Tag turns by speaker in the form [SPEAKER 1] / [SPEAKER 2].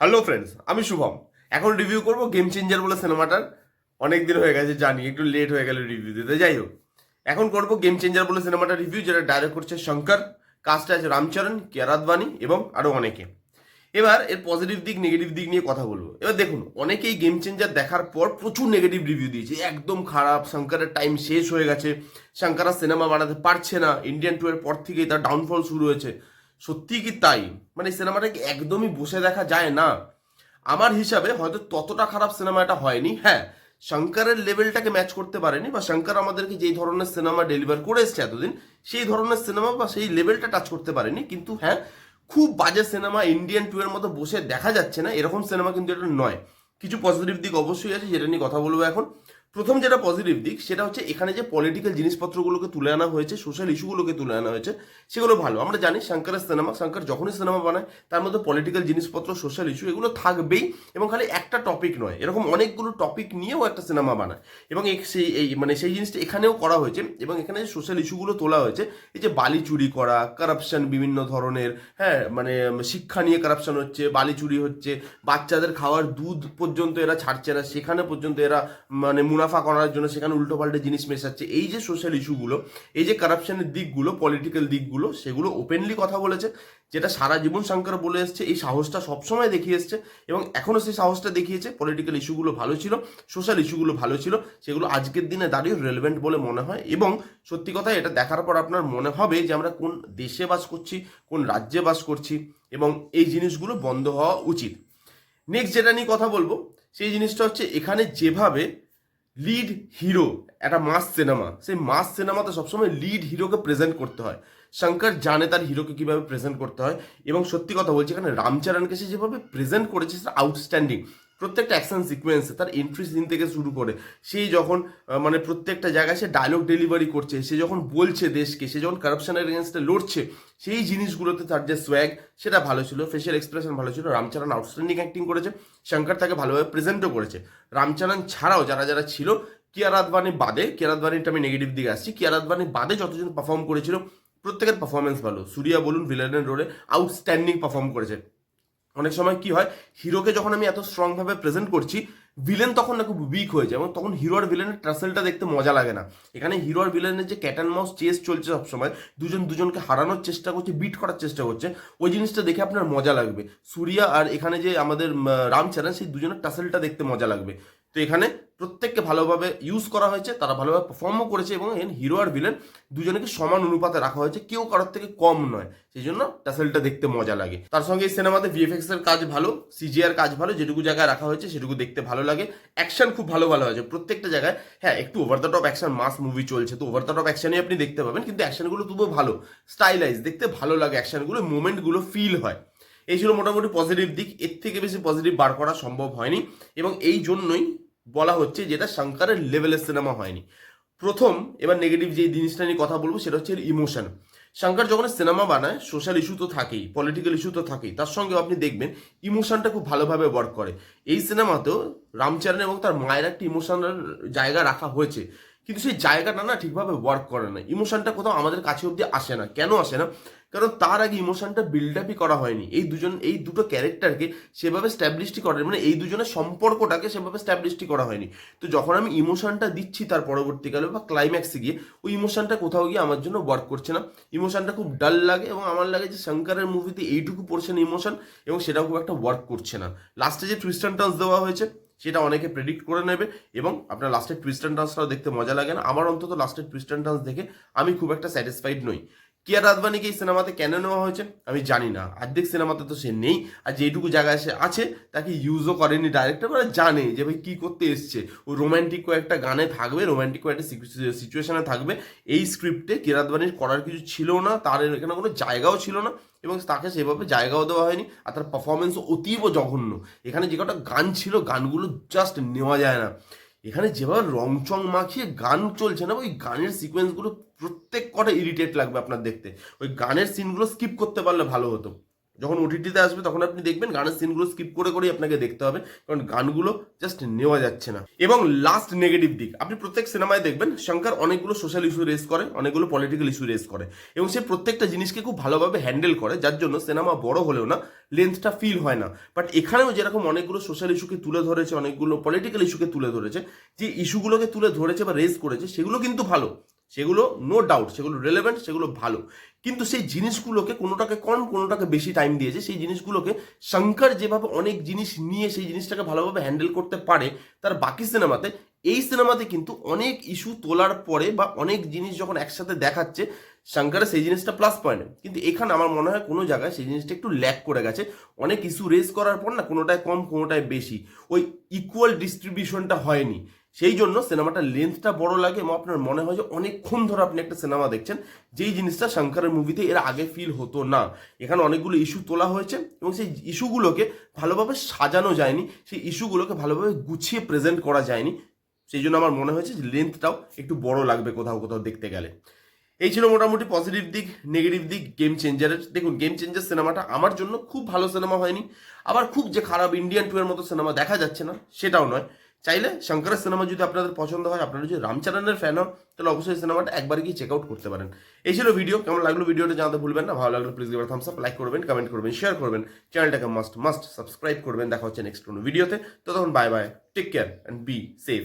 [SPEAKER 1] Hello friends আমি শুভম। এখন review করব গেম চেঞ্জার বলে সিনেমাটার। অনেক দিন হয়ে গেছে, জানি, একটু লেট হয়ে গেল রিভিউ দিতে। যাই হোক, এখন করব গেম চেঞ্জার বলে সিনেমাটার রিভিউ যেটা ডাইরেক্ট করছে শঙ্কর কাস্টে আছে রামচরণ কিয়ারাদবানি এবং আরও অনেকে। এবার এর পজিটিভ দিক নেগেটিভ দিক নিয়ে কথা বলব। এবার দেখুন, অনেকেই গেম চেঞ্জার দেখার পর প্রচুর নেগেটিভ রিভিউ দিয়েছে। একদম খারাপ, শঙ্করের টাইম শেষ হয়ে গেছে। শঙ্কর সিনেমা বানাতে পারছে না। ইন্ডিয়ান টু এর পর থেকেই তার ডাউনফল শুরু হয়েছে। সত্যি কি তাই? মানে সিনেমাটাকে একদমই বসে দেখা যায় না? আমার হিসাবে হয়তো ততটা খারাপ সিনেমা এটা হয়নি। হ্যাঁ শঙ্করের লেভেলটাকে ম্যাচ করতে পারেনি বা শঙ্কর আমাদেরকে যেই ধরনের সিনেমা ডেলিভার করে এসছে এতদিন, সেই ধরনের সিনেমা বা সেই লেভেলটা টাচ করতে পারেনি। কিন্তু হ্যাঁ খুব বাজে সিনেমা ইন্ডিয়ান টু এর মতো বসে দেখা যাচ্ছে না। এরকম সিনেমা কিন্তু এটা নয়। কিছু পজিটিভ দিক অবশ্যই আছে যেটা নিয়ে কথা বলব এখন। প্রথম যেটা পজিটিভ দিক, সেটা হচ্ছে এখানে যে পলিটিক্যাল জিনিসপত্রগুলোকে তুলে আনা হয়েছে সোশ্যাল ইস্যুগুলোকে তুলে আনা হয়েছে, সেগুলো ভালো। আমরা জানি শঙ্করের সিনেমা শঙ্কর যখনই সিনেমা বানায়, তার মধ্যে পলিটিক্যাল জিনিসপত্র সোশ্যাল ইস্যু এগুলো থাকবেই এবং খালি একটা টপিক নয়। এরকম অনেকগুলো টপিক নিয়েও একটা সিনেমা বানায়। এবং সেই, এই মানে সেই জিনিসটা এখানেও করা হয়েছে এবং এখানে যে সোশ্যাল ইস্যুগুলো তোলা হয়েছে, এই যে বালি চুরি করা কারাপশন বিভিন্ন ধরনের হ্যাঁ মানে শিক্ষা নিয়ে কারাপশন হচ্ছে, বালি চুরি হচ্ছে, বাচ্চাদের খাওয়ার দুধ পর্যন্ত এরা ছাড়ছে না, সেখানে পর্যন্ত এরা মানে মুনাফা করার জন্য সেখানে উল্টোপাল্টে জিনিস মেশাচ্ছে। এই যে সোশ্যাল ইস্যুগুলো এই যে কারাপশনের দিকগুলো পলিটিক্যাল দিকগুলো, সেগুলো ওপেনলি কথা বলেছে, যেটা সারা জীবন শঙ্কর বলে এসছে, এই সাহসটা সবসময় দেখিয়ে এসছে এবং এখনও সেই সাহসটা দেখিয়েছে। পলিটিক্যাল ইস্যুগুলো ভালো ছিল সোশ্যাল ইস্যুগুলো ভালো ছিল, সেগুলো আজকের দিনে দাঁড়িয়ে রেলেভেন্ট বলে মনে হয় এবং সত্যি কথা এটা দেখার পর আপনার মনে হবে যে আমরা কোন দেশে বাস করছি, কোন রাজ্যে বাস করছি এবং এই জিনিসগুলো বন্ধ হওয়া উচিত। নেক্সট যেটা নিয়ে কথা বলব, সেই জিনিসটা হচ্ছে এখানে যেভাবে লিড হিরো একটা মাস সিনেমা সেই মাস সিনেমাতে সবসময় লিড হিরোকে প্রেজেন্ট করতে হয়। শঙ্কর জানে তার হিরোকে কীভাবে প্রেজেন্ট করতে হয়। এবং সত্যি কথা বলছি, এখানে রামচরণকে সে যেভাবে প্রেজেন্ট করেছে সেটা আউটস্ট্যান্ডিং প্রত্যেকটা অ্যাকশন সিকোয়েন্সে তার এন্ট্রি সিন থেকে শুরু করে। সেই যখন মানে প্রত্যেকটা জায়গায় সে ডায়লগ ডেলিভারি করছে, সে যখন বলছে দেশকে, সে যখন কারাপশনের এগেনস্টে লড়ছে, সেই জিনিসগুলোতে তার যে সোয়াগ সেটা ভালো ছিল। ফেশিয়াল এক্সপ্রেশন ভালো ছিল। রামচরণ আউটস্ট্যান্ডিং অ্যাক্টিং করেছে। শঙ্কর তাকে ভালোভাবে প্রেজেন্টও করেছে। রামচরণ ছাড়াও যারা যারা ছিল কিয়ার আদবানি বাদে কিয়ার আদবানিটা আমি নেগেটিভ দিকে আসছি। কিয়ার আদবানি বাদে যতজন পারফর্ম করেছিল, প্রত্যেকের পারফরমেন্স ভালো। সুরিয়া বলুন ভিলেনের রোলে আউটস্ট্যান্ডিং পারফর্ম করেছে। অনেক সময় কি হয়, হিরোকে যখন আমি এত স্ট্রংভাবে প্রেজেন্ট করছি ভিলেন তখন না খুব উইক হয়ে যায় এবং তখন হিরো আর ভিলেনের ট্রাসেলটা দেখতে মজা লাগে না। এখানে হিরো আর ভিলেনের যে ক্যাটান মাউস চেস চলছে সবসময়, দুজন দুজনকে হারানোর চেষ্টা করছে বিট করার চেষ্টা করছে, ওই জিনিসটা দেখে আপনার মজা লাগবে। সুরিয়া আর এখানে যে আমাদের রামচরণ সেই দুজনের ট্রাসেলটা দেখতে মজা লাগবে। তো এখানে প্রত্যেককে ভালোভাবে ইউজ করা হয়েছে, তারা ভালোভাবে পারফর্মও করেছে এবং এখানে হিরো আর ভিলেন দুজনকে সমান অনুপাতে রাখা হয়েছে, কেউ কারোর থেকে কম নয়। সেই জন্য টাসেলটা দেখতে মজা লাগে। তার সঙ্গে এই সিনেমাতে ভিএফএক্স এর কাজ ভালো সিজিআর কাজ ভালো, যেটুকু জায়গায় রাখা হয়েছে সেটুকু দেখতে ভালো লাগে। অ্যাকশন খুব ভালো ভালো হয়েছে প্রত্যেকটা জায়গায় হ্যাঁ একটু over the top action mass movie চলছে, তো ওভার দ্য টপ অ্যাকশনই আপনি দেখতে পাবেন, কিন্তু অ্যাকশনগুলো তবুও ভালো। স্টাইলাইজ দেখতে ভালো লাগে অ্যাকশনগুলো মুভমেন্টগুলো ফিল হয়। এই ছিল মোটামুটি পজিটিভ দিক। এর থেকে বেশি পজিটিভ বার করা সম্ভব হয়নি এবং এই জন্যই বলা হচ্ছে যেটা শঙ্করের লেভেলের সিনেমা হয়নি। প্রথম এবার নেগেটিভ যে জিনিসটা নিয়ে কথা বলব সেটা হচ্ছে ইমোশন শঙ্কর যখন সিনেমা বানায় সোশ্যাল ইস্যু তো থাকেই পলিটিক্যাল ইস্যু তো থাকেই, তার সঙ্গে আপনি দেখবেন ইমোশনটা খুব ভালোভাবে ওয়ার্ক করে। এই সিনেমাতেও রামচরণ এবং তার মায়ের একটা ইমোশনাল জায়গা রাখা হয়েছে। কিন্তু সেই জায়গাটা না ঠিকভাবে ওয়ার্ক করে না ইমোশনটা কোথাও আমাদের কাছে অব্দি আসে না। কেন আসে না? কারণ তার আগে ইমোশনটা বিল্ড আপই করা হয়নি। এই দুজন, এই দুটো ক্যারেক্টারকে সেভাবে স্ট্যাবলিশটি করা মানে এই দুজনের সম্পর্কটাকে সেভাবে স্ট্যাবলিশটি করা হয়নি। তো যখন আমি ইমোশনটা দিচ্ছি তার পরবর্তীকালে বা ক্লাইম্যাক্সে গিয়ে, ওই ইমোশনটা কোথাও গিয়ে আমার জন্য ওয়ার্ক করছে না। ইমোশনটা খুব ডাল লাগে এবং আমার লাগে যে শঙ্করের মুভিতে এইটুকু পোর্শন ইমোশন এবং সেটাও খুব একটা ওয়ার্ক করছে না। লাস্টে যে টুইস্ট টার্নস দেওয়া হয়েছে সেটা অনেকে প্রেডিক্ট করে নেবে এবং আপনার লাস্টের টুইস্ট অ্যান্ড টার্নসটাও দেখতে মজা লাগে না। আমার অন্তত লাস্টের টুইস্ট অ্যান্ড টার্নস দেখে আমি খুব একটা স্যাটিসফাইড নই। কিয়ার আদবানিকে এই সিনেমাতে কেন নেওয়া হয়েছে আমি জানি না। অর্ধেক সিনেমাতে তো সে নেই আর যেটুকু জায়গায় সে আছে, তাকে ইউজও করেনি ডাইরেক্টর মানে জানে যে ভাই কী করতে এসছে। ও রোম্যান্টিক কয়েকটা গানে থাকবে রোম্যান্টিক কয়েকটা সিচুয়েশনে থাকবে। এই স্ক্রিপ্টে কিয়ার আদবানির করার কিছু ছিল না, তার এখানে কোনো জায়গাও ছিল না। এবং তাকে সেভাবে জায়গাও দেওয়া হয়নি, আর তার পারফরমেন্স অতীব জঘন্য। এখানে যে কটা গান ছিল, গানগুলো জাস্ট নেওয়া যায় না। এখানে যেভাবে রংচং মাখিয়ে গান চলছে না, ওই গানের সিকোয়েন্সগুলো প্রত্যেক কটা ইরিটেট লাগবে আপনার দেখতে। ওই গানের সিনগুলো স্কিপ করতে পারলে ভালো হতো। যখন ওটিটিতে আসবে, তখন আপনি দেখবেন গানের সিনগুলো স্কিপ করে করেই আপনাকে দেখতে হবে, কারণ গানগুলো জাস্ট নেওয়া যাচ্ছে না। এবং লাস্ট নেগেটিভ দিক, আপনি প্রত্যেক সিনেমায় দেখবেন শঙ্কর অনেকগুলো সোশ্যাল ইস্যু রেস করে, অনেকগুলো পলিটিক্যাল ইস্যু রেস করে। এবং সে প্রত্যেকটা জিনিসকে খুব ভালোভাবে হ্যান্ডেল করে, যার জন্য সিনেমা বড় হলেও না লেন্থটা ফিল হয় না। বাট এখানেও যেরকম অনেকগুলো সোশ্যাল ইস্যুকে তুলে ধরেছে, অনেকগুলো পলিটিক্যাল ইস্যুকে তুলে ধরেছে, যে ইস্যুগুলোকে তুলে ধরেছে বা রেস করেছে, সেগুলো কিন্তু ভালো। সেগুলো নো ডাউট সেগুলো রেলেভেন্ট সেগুলো ভালো। কিন্তু সেই জিনিসগুলোকে, কোনোটাকে কম, কোনোটাকে বেশি টাইম দিয়েছে, সেই জিনিসগুলোকে শঙ্কর যেভাবে অনেক জিনিস নিয়ে সেই জিনিসটাকে ভালোভাবে হ্যান্ডেল করতে পারে, তার বাকি সিনেমাতে এই সিনেমাতে কিন্তু অনেক ইস্যু তোলার পরে বা অনেক জিনিস যখন একসাথে দেখাচ্ছে, শঙ্করের সেই জিনিসটা প্লাস পয়েন্ট কিন্তু এখানে আমার মনে হয় কোনো জায়গায় সেই জিনিসটা একটু ল্যাক করে গেছে। অনেক ইস্যু রেজ করার পর না, কোনোটায় কম, কোনোটায় বেশি। ওই ইকুয়াল ডিস্ট্রিবিউশনটা হয়নি। সেই জন্য সিনেমাটার লেন্থটা বড় লাগে এবং আপনার মনে হয় যে অনেকক্ষণ ধরে আপনি একটা সিনেমা দেখছেন, যেই জিনিসটা শঙ্করের মুভিতে এর আগে ফিল হতো না। এখানে অনেকগুলো ইস্যু তোলা হয়েছে এবং সেই ইস্যুগুলোকে ভালোভাবে সাজানো যায়নি, সেই ইস্যুগুলোকে ভালোভাবে গুছিয়ে প্রেজেন্ট করা যায়নি। সেই জন্য আমার মনে হয়েছে যে লেন্থটাও একটু বড় লাগবে কোথাও কোথাও দেখতে গেলে। এই ছিল মোটামুটি পজিটিভ দিক নেগেটিভ দিক গেম চেঞ্জারের দেখুন গেম চেঞ্জার সিনেমাটা আমার জন্য খুব ভালো সিনেমা হয়নি। আবার খুব যে খারাপ ইন্ডিয়ান টু এর মতো সিনেমা দেখা যাচ্ছে না, সেটাও নয়। চাইলে শঙ্করের সিনেমা যদি আপনাদের পছন্দ হয়, আপনারা যদি রামচরণের ফ্যান হন, তাহলে অবশ্যই সিনেমাটা একবার গিয়ে চেক আউট করতে পারেন। এই ছিল ভিডিও কেমন লাগল ভিডিওটা জানাতে ভুলবেন না, ভালো লাগল প্লিজ থামস আপ লাইক করবেন কমেন্ট করবেন শেয়ার করবেন চ্যানেলটাকে মাস্ট মাস্ট সাবস্ক্রাইব করবেন, দেখা হচ্ছে নেক্সট কোনো ভিডিওতে তো তখন bye bye take care and be safe